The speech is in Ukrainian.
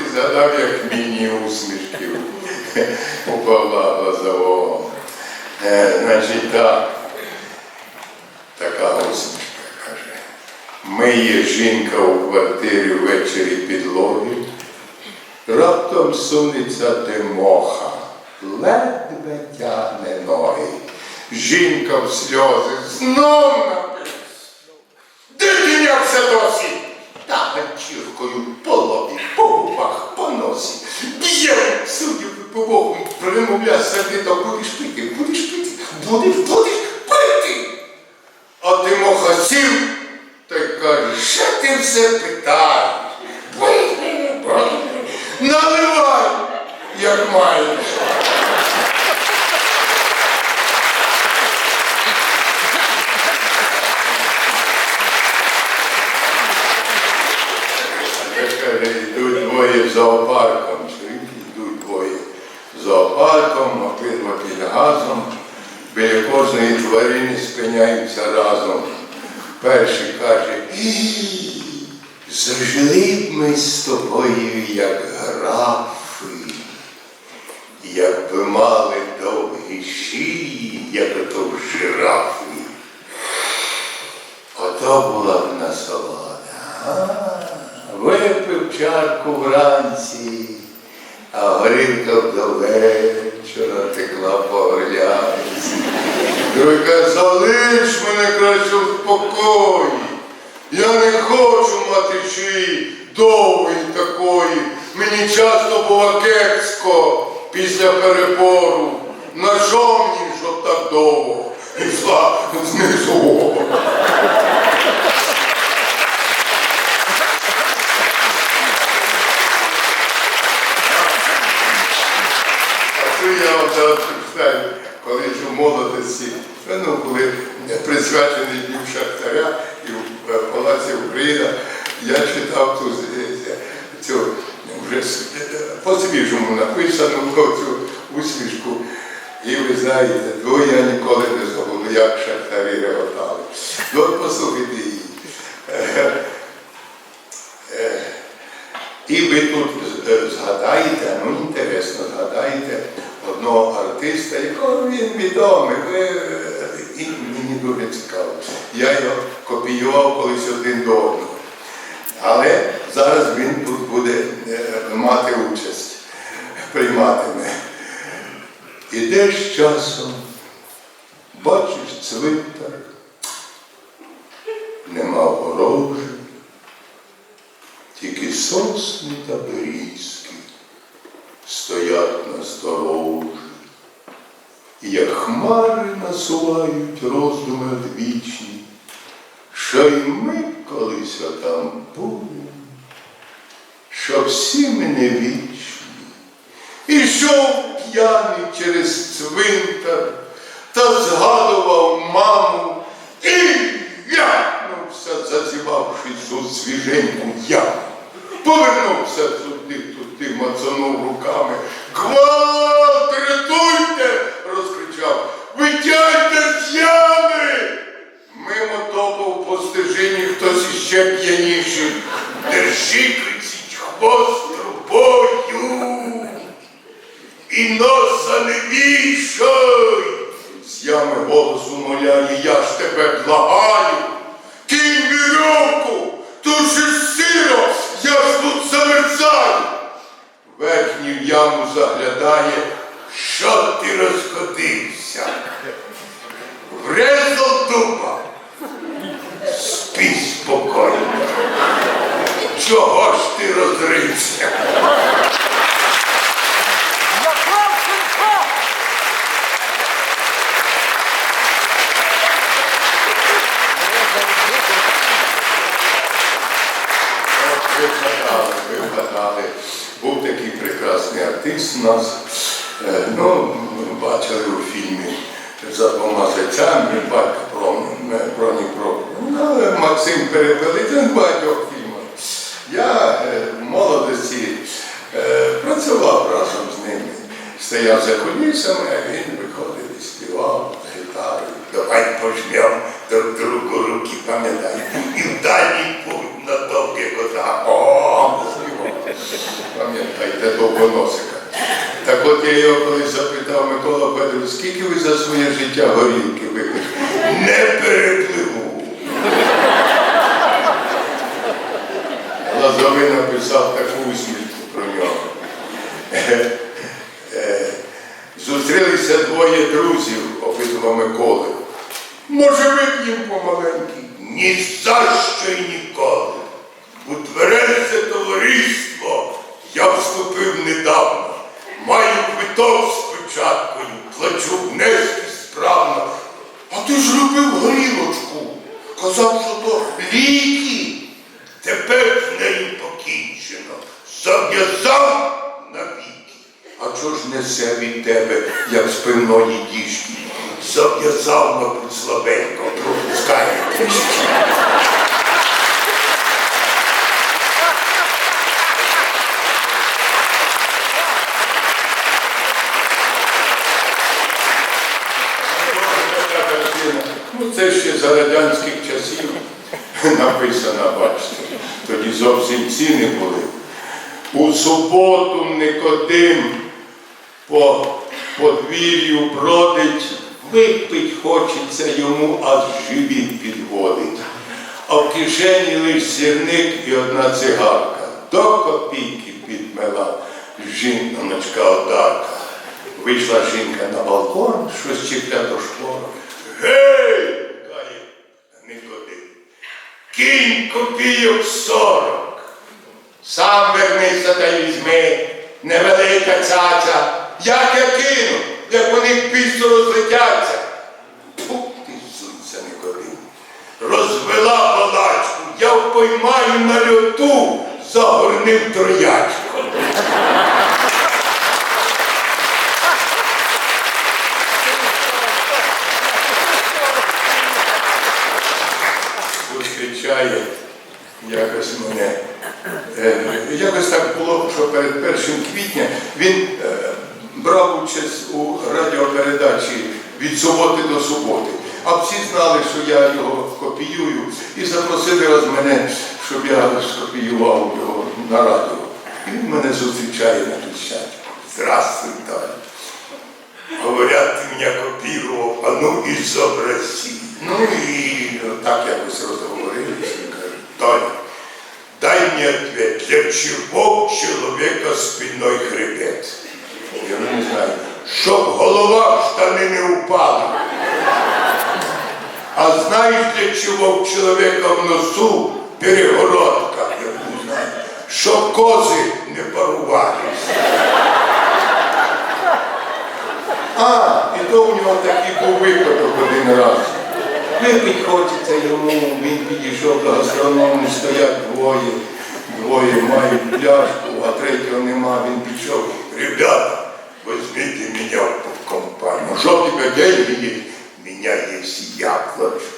і згадав, як міні усмішки у Павла Глазового. Е, значить так, така усмішка каже. Миє жінка у квартирі ввечері підлоги, раптом сунеться Тимоха, ледве тягне ноги. Жінка в сльози знов напився. Де піднявся досі? Та ганчіркою по лобі, по губах, по носі. Б'є, боку, примовляє сердито, будеш пити, будеш пити, будеш, будеш пити. А Тимоха сів та й каже, що ти все питаєш? Наливай, як маєш. Під біля кожної тварини спиняються разом. Перший каже, «Ій, зажили б ми з тобою, як графи, якби мали довгі шиї, як ото жирафи. Ото була б насолода. Випив чарку вранці, а горілка до в спокої. Я не хочу мати чиї довгої такої. Мені часто було кепсько після перебору. На жовні ж так довго йшла знизу. А це я вам зараз представлю, коли ж у молодості, ну, коли присвячений Дню Шахтаря і в е, Палаці Україна, я читав ту, цю вже с- е, по-свіжому написану цю усмішку. І ви знаєте, ну я ніколи не забуду, як шахтарі реготали. Ну, от послухайте її. Е, е, і ви тут е, згадаєте, ну інтересно, згадаєте одного артиста, якого він відомий, і мені дуже цікаво. Я його копіював колись один до одного. Але зараз він тут буде е, мати участь, прийматиме. Ідеш часом, бачиш цвинтар, нема огорожі, тільки сосни та берізки стоять на сторожі, і як хмари насувають роздуми одвічні, що й ми колись там були, що всі мене не вічні. Ішов п'яний через цвинтар стежині хтось іще п'яніший. Держи, кричить, хвост трубою і носа не вішай. З ями голосу моляє, я ж тебе благаю. Чого ж ти розрився? Ви вгадали, ви вгадали. Був такий прекрасний артист у нас. Е, Ну, бачили у фільмі за двома зайцями, батько про. Ну, Максим Перепелицин в багатьох фільмах. Я е, в молодості е, працював разом з ними. Стояв за кулісами, а він виходив і співав гітарою. Давай пожмем друг другу руки, пам'ятай. І в дальній путь на довгі кота. О, співав. для довгоносика. Так от я його колись запитав Микола Федорович, скільки ви за своє життя горілки випили? Не перепливу. Лазовий написав таку усмішку про нього. Е, е, Зустрілися двоє друзів, обидва Миколи. Може, вип'ємо помаленьки? Ні за що й ніколи. У тверезе товариство я вступив недавно. Маю квиток з печаткою, плачу внески справно. А ти ж любив горілочку. Казав, що то ліки. Тепер з нею покінчено. Зав'язав навіки. А чого ж несе від тебе, як з пивної діжки? Зав'язав, мабуть, слабенько, пропускає трішки. Ну, це ще за радянських часів написано, бачите. Тоді зовсім ціни були. У суботу Никодим по подвір'ю бродить, випить хочеться йому, аж живіт підводить. А в кишені лиш сірник і одна цигарка. До копійки підмела жіночка одарка. Вийшла жінка на балкон, щось чіпля до шклора. Гей! каже Никодим. Кінь копійок сорок. Сам вернися та візьми, невелика цяця. Як я кину, як вони пісто розлетяться. Пух ти сонця не кори. Розвела палачку, я впоймаю на льоту, загорнив троячку. Зустрічає якось мене. Е, Якось так було, що перед першим квітня він е, брав участь у радіопередачі від суботи до суботи. А всі знали, що я його копіюю, і запросили раз мене, щоб я скопіював його на радіо. І він мене зустрічає на Хрещатику. Здравствуй, Таня. Говорят, ты меня копировал, а ну изобрази. Ну и так якось розговорилися. Тоня, дай мне ответ, для чего у человека хребет? Я не знаю, щоб голова в штани не упала. А знаєш, для чого у чоловіка в носу перегородка? Я не знаю, щоб кози не парувалися. А, і то у нього такий був випадок один раз. Випить хочеться йому, він підійшов до гастроному, стоять двоє, двоє мають пляшку, а третього нема, він пішов. Ребята, возьмите меня в компанию. Тебя деньги? У меня есть яблочко.